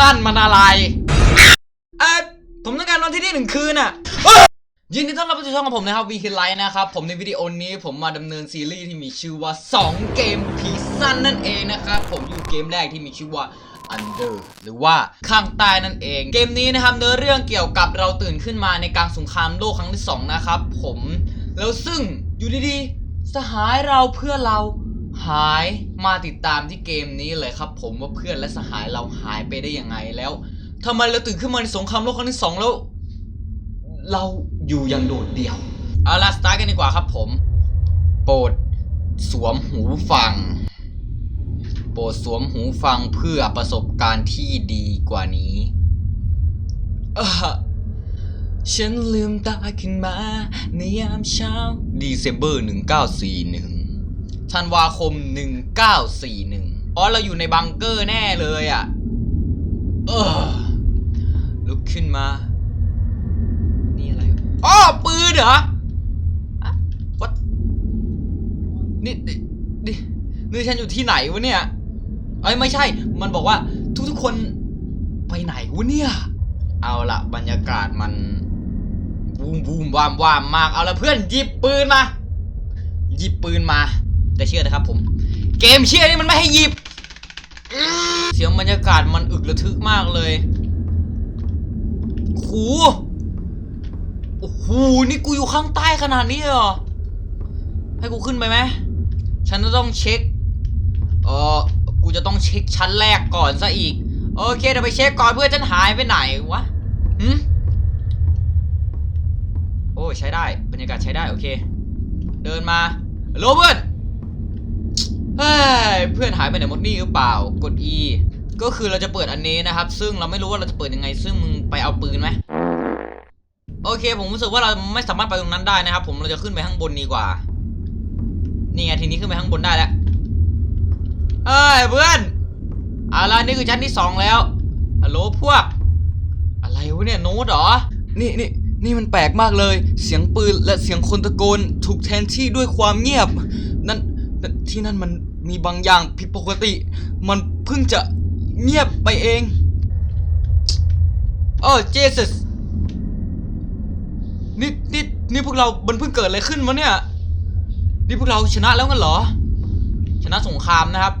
นั่นมันอะไรเออผมต้องการนอนที่นี่หนึ่งคืนอะยินดีต้อนรับสู่ช่องของผมนะครับวีคินไลท์นะครับ ผมในวิดีโอนี้ผมมาดำเนินซีรีส์ที่มีชื่อว่า 2 เกมพีซันนั่นเองนะครับผมอยู่เกมแรกที่มีชื่อว่า Under หรือว่าข้างใต้นั่นเอง เกมนี้นะครับเนื้อเรื่องเกี่ยวกับเราตื่นขึ้นมาในกลารสงครามโลกครั้งที่ 2 นะครับ ผมแล้วซึ่งอยู่ดีๆสหายเราเพื่อเราหาย มาติดตามที่เกมนี้เลยครับ ผมว่าเพื่อนและสหายเราหายไปได้ยังไงแล้วทำไมเราตื่นขึ้นมาในสงครามโลกครั้งที่สองแล้ว เราอยู่อย่างโดดเดี่ยว เอาล่ะสตาร์ทกันดีกว่าครับผม โปรดสวมหูฟัง โปรดสวมหูฟังเพื่อประสบการณ์ที่ดีกว่านี้ฉันลืมตาขึ้นมาในยามเช้า December 1941 ธันวาคม 1941อ๋อเราอยู่ในบังเกอร์แน่เลยอะ เออลุกขึ้นมา นี่อะไรอ้อปืนเหรออะ what นี่นี่นี่นี่ฉันอยู่ที่ไหนวะเนี่ย เอ้ยไม่ใช่ มันบอกว่าทุกๆคนไปไหนวะเนี่ย เอาละบรรยากาศมันบูมบูมวามวามมาก เอาละเพื่อนหยิบปืนมา หยิบปืนมา แต่เชื่อนะครับผม เกมเชื่อนี่มันไม่ให้หยิบ เสียงบรรยากาศมันอึกระทึกมากเลยโหโอ้โห นี่กูอยู่ข้างใต้ขนาดนี้เหรอ ให้กูขึ้นไปไหม ฉันจะต้องเช็ค เออกูจะต้องเช็คชั้นแรกก่อนซะอีก โอเคเดี๋ยวไปเช็คก่อนเพื่อฉันหายไปไหนวะหืมโอ้ใช้ได้ บรรยากาศใช้ได้ โอเค เดินมาโลเพื่อน เฮ้ยเพื่อนหายไปไหนหมดนี่หรือเปล่ากด E ก็คือเราจะเปิดอันนี้นะครับ ซึ่งเราไม่รู้ว่าเราจะเปิดยังไง ซึ่งมึงไปเอาปืนไหมโอเค ผมรู้สึกว่าเราไม่สามารถไปตรงนั้นได้นะครับ ผมเราจะขึ้นไปข้างบนดีกว่า นี่ไงทีนี้ขึ้นไปข้างบนได้แล้วเอ้ยเพื่อนเอาละนี่คือชั้นที่สองแล้วฮัลโหลพวก อะไรวะเนี่ยโน้ตเหรอ นี่นี่นี่มันแปลกมากเลย เสียงปืนและเสียงคนตะโกน ถูกแทนที่ด้วยความเงียบ ที่นั่นมันมีบางอย่างผิดปกติ มันเพิ่งจะเงียบไปเองโอ้เจสัสนี่นี่นี่พวกเรามันเพิ่งเกิดอะไรขึ้นวะเนี่ย นี่พวกเราชนะแล้วกันเหรอ ชนะสงครามนะครับ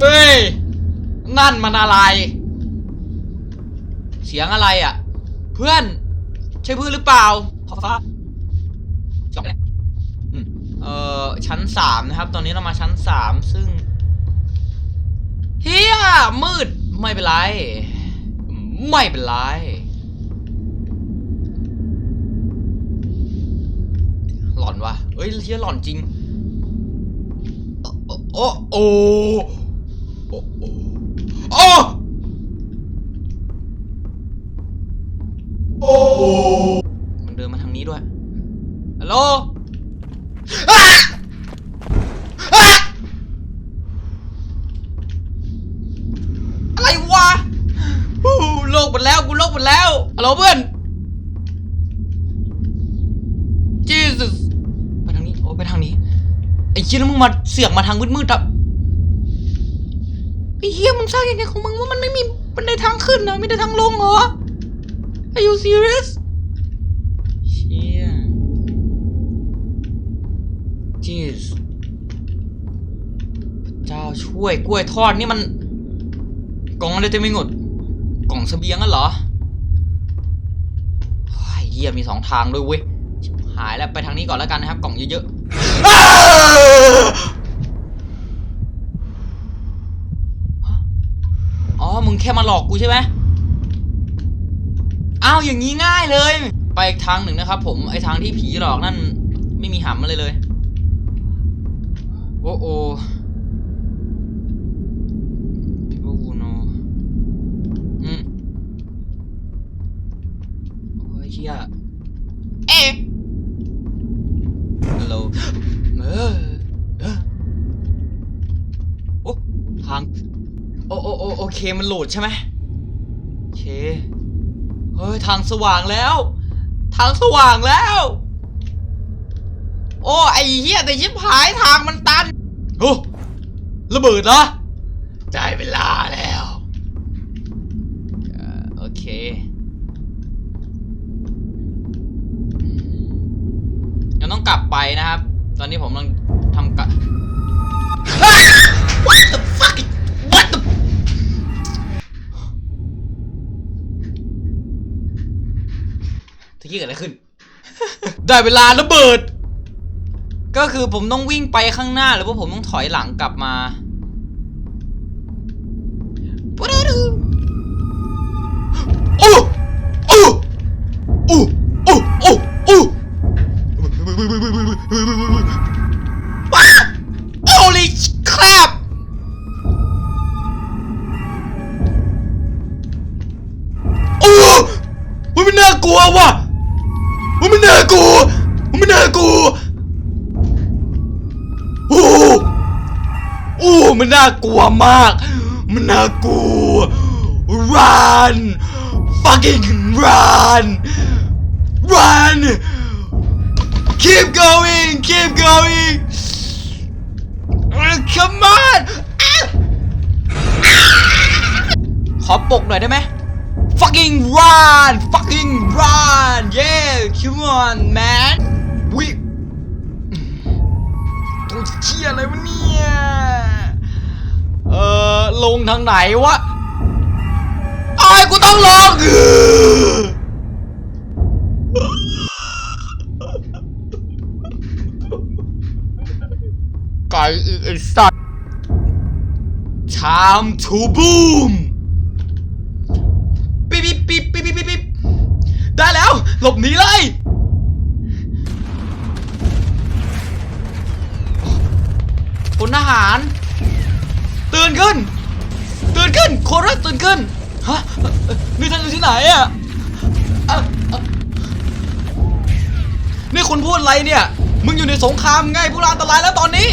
เฮ้ย นั่นมันอะไร เสียงอะไรอะ เพื่อน ใช่เพื่อนหรือเปล่า ขอฟ้าจบแล้วอืมเอ่อชั้นสามนะครับ ตอนนี้เรามาชั้นสามซึ่งเฮียมืดไม่เป็นไร ไม่เป็นไรหลอนวะเอ้ยเฮียหลอนจริงโอ้โอ้โอ้โอ้โอ้โอ้โอ้มันเดินมาทางนี้ด้วย โอ้าอ้าอะไรวะฮู้โลกหมดแล้วกูโลกหมดแล้วฮัลโหลเพื่อน Jesus ไปทางนี้โอ้ไปทางนี้ไอ้เหี้ยแล้วมึงมาเสือกมาทางมืดๆอะไอ้เหี้ยมึงสร้างยังไงของมึงว่ามันไม่มีมันได้ทางขึ้นนะมีแต่ทางลงเหรอ Are you serious เชี่ย Jeez เจ้า ช่วยกล้วยทอดนี่มัน กล่องอะไรเต็มไปหมดกล่องเสบียงกันเหรอเฮ้ยเฮียมีสองทางด้วยเว้ยชิบหายแล้วไปทางนี้ก่อนแล้วกันนะครับ กล่องเยอะๆอ้าวอ๋อมึงแค่มาหลอกกูใช่ไหมอ้าวอย่างนี้ง่ายเลย ไปอีกทางหนึ่งนะครับ ผมไอทางที่ผีหลอกนั่น ไม่มีหำอะไรเลย โอ้โอ people who know อืมโอ้ย เฮียเอ๊ะฮัลโหลเออเออโอ้ทางโอโอโอโอเคมันโหลดใช่ไหมโอเคเฮ้ยทางสว่างแล้ว ทางสว่างแล้วโโอ้ไอ้เหี้ยแต่ชิบหายทางมันตันโอ้ระเบิดเหรอได้เวลาแล้วเอ่อโอเค ยังต้องกลับ ไปนะครับ ตอนนี้ผมกำลังทำกะ What the fuck What the ตะกี้เกิดอะไรขึ้น ได้เวลาระเบิด ก็คือผมต้องวิ่งไปข้างหน้าหรือว่าผมต้องถอยหลังกลับมา มันไม่น่ากลัวมันไม่น่ากลัวโอ้โอ้มันน่ากลัวมาก มันน่ากลัว run fucking run run keep going keep going come on ขอปกหน่อยได้ไหม fucking run fucking run yeah come on man วิตัวเชี่ยอะไรวะเนี่ย เอ่อ ลงทางไหนวะไอ้กูต้องลงไก่อีกไอ้สัตว์ time to boom ปิ๊บปิ๊บปิ๊บปิ๊บปิ๊บปิ๊บได้แล้ว หลบหนีเลยพลทหาร ตื่นขึ้น ตื่นขึ้น โคราชตื่นขึ้น ฮะ นี่ท่านอยู่ที่ไหนอะอะนี่คุณพูดอะไรเนี่ย มึงอยู่ในสงครามไงพวกเราอันตรายแล้วตอนนี้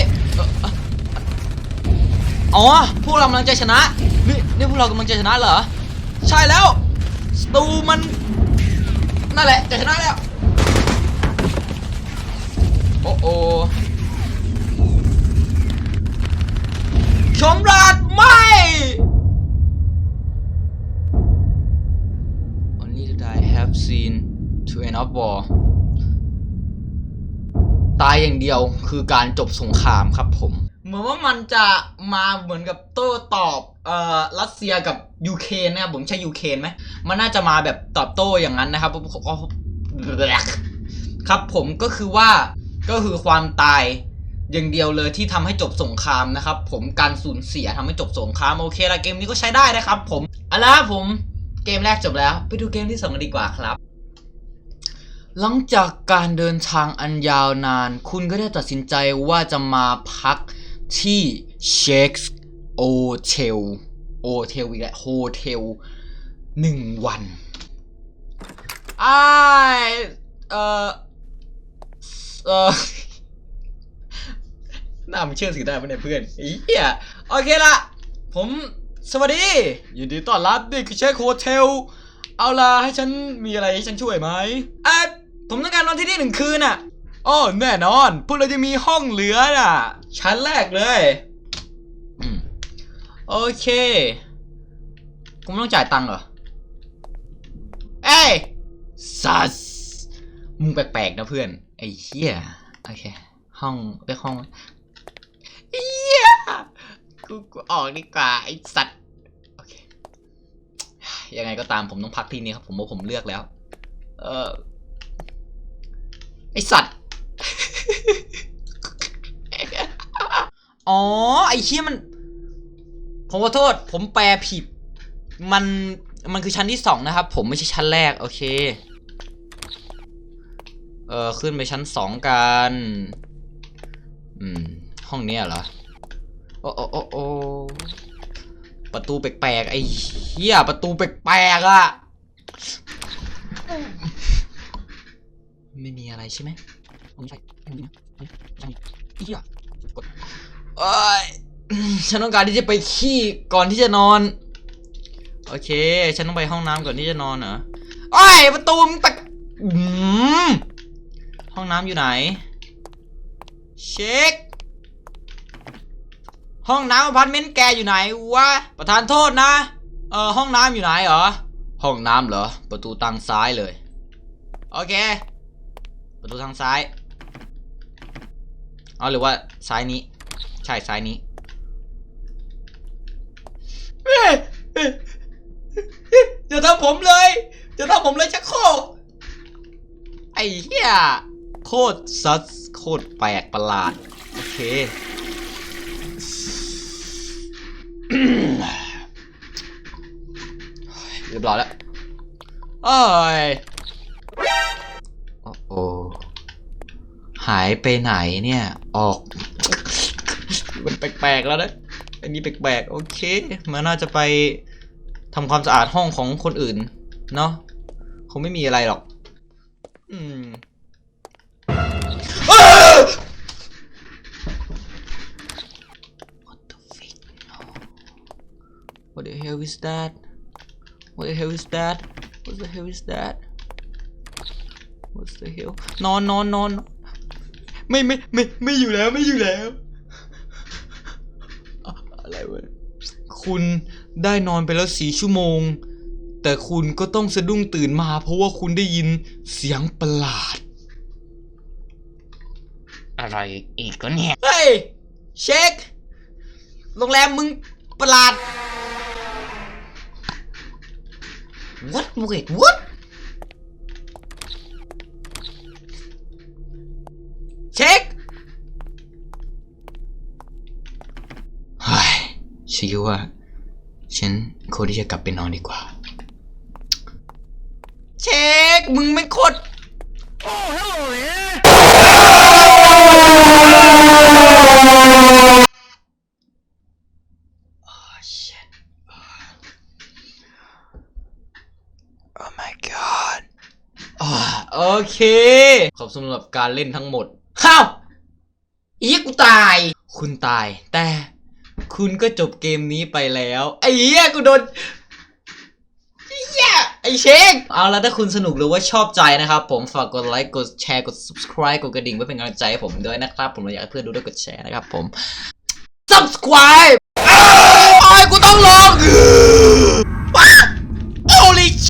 อ๋อ พวกเรากำลังจะชนะ นี่นี่พวกเรากำลังจะชนะเหรอ ใช่แล้ว ตูมัน นั่นแหละจะชนะแล้ว โอ้โอชมราดไม่ Only that I have seen to end of war ตายอย่างเดียวคือการจบสงครามครับผม เหมือนว่ามันจะมาเหมือนกับโต้ตอบ เอ่อ รัสเซียกับ ยูเครนนะครับผมใช่ยูเครนไหมมันน่าจะมาแบบตอบโต้อย่างนั้นนะครับครับผมก็คือว่าก็คือความตายอย่างเดียวเลยที่ทำให้จบสงครามนะครับ ผมการสูญเสียทำให้จบสงครามโอเคละเกมนี้ก็ใช้ได้นะครับ ผมเอาละผมเกมแรกจบแล้ว ไปดูเกมที่สองกันดีกว่าครับ หลังจากการเดินทางอันยาวนาน คุณก็ได้ตัดสินใจว่าจะมาพักที่เชคโอเทล โอเทลอีกแล้วโฮเทลหนึ่งวันอ้ายเอ่อเออหน้ามันเชื่อถือได้ปะเนี่ยเพื่อนอ้เหี้ยโอเคละผมสวัสดียินดีต้อนรับนี่คือเชคโฮเทลเอาล่ะให้ฉันมีอะไรให้ฉันช่วยไหมเอ่อผมต้องการนอนที่นี่หนึ่งคืนน่ะอ๋อแน่นอนพวกเราจะมีห้องเหลือน่ะ ชั้นแรกเลย โอเคผมต้องจ่ายตังค์เหรอ เอ้ยซัสมึงแปลกๆนะเพื่อน ไอ้เหี้ย โอเค ห้องเรียกห้องเหี้ยกูกูออกดีกว่า ไอ้สัตว์ โอเค ยังไงก็ตามผมต้องพักที่นี่ครับ ผมว่าผมเลือกแล้ว เออไอสัตว์ อ๋อ ไอเชี่ยมัน ผมขอโทษ ผมแปลผิด มัน มันคือชั้นที่สองนะครับ ผมไม่ใช่ชั้นแรก โอเค เออขึ้นไปชั้นสองกัน อืม ห้องเนี้ยเหรอ โอ้โอ้โอ้โอประตูแปลกๆ ไอ้เหี้ย ประตูแปลกๆอะไม่มีอะไรใช่ไหมไม่ใช่ไม่มีนะใช่เหี้ยกดเอ้ย ฉันต้องการที่จะไปขี้ก่อนที่จะนอน โอเค ฉันต้องไปห้องน้ำก่อนที่จะนอนเหรอไอ้ยประตูมตะห้องน้ำอยู่ไหน เช็ค ห้องน้ำอพาร์ตเมนต์แกอยู่ไหนวะ ประธานโทษนะ เออห้องน้ำอยู่ไหนเหรอ ห้องน้ำเหรอ ประตูทางซ้ายเลย โอเค ประตูทางซ้าย เอาหรือว่าซ้ายนี้ ใช่ซ้ายนี้ อย่าทำผมเลยอย่าทำผมเลยชักโครกไอ้เหี้ยโคตรซัสโคตรแปลกประหลาด โอเค เรียบร้อยแล้วเอ้ยโอ้โอหายไปไหนเนี่ย ออก มันแปลกๆแล้วนะ อันนี้แปลกๆโอเค มันน่าจะไปทำความสะอาดห้องของคนอื่น เนาะคงไม่มีอะไรหรอก อืมอ้าว What the fuck no What the hell is that What the hell is that What the hell is that What the hell นอนนอนนอนไม่ไม่ไม่ไม่อยู่แล้วไม่อยู่แล้วอะอะไรวะ คุณได้นอนไปแล้วสี่ชั่วโมง แต่คุณก็ต้องสะดุ้งตื่นมา เพราะว่าคุณได้ยินเสียงประหลาด อะไรอีกก็เนี่ย เฮ้ย เช็ค โรงแรมมึงประหลาด What wait what เช็ค ฉันคิดว่า ฉันควรที่จะกลับไปนอนดีกว่า เช็ค มึงไม่โคตร Oh shit. Oh my god. อ่าโอเค ขอบสำหรับการเล่นทั้งหมดข้าวอีกูตาย คุณตายแต่ คุณก็จบเกมนี้ไปแล้ว ไอ้เหี้ยกูโดนไอ้เหี้ยไอ้เชคเอาละถ้าคุณสนุกหรือว่าชอบใจนะครับ ผมฝากกดไลค์กดแชร์กด subscribe กดกระดิ่งไว้เป็นกำลังใจให้ผมด้วยนะครับ ผมอยากให้เพื่อนดูด้วยกดแชร์นะครับผม subscribe อ้าวกูต้องลอง Holy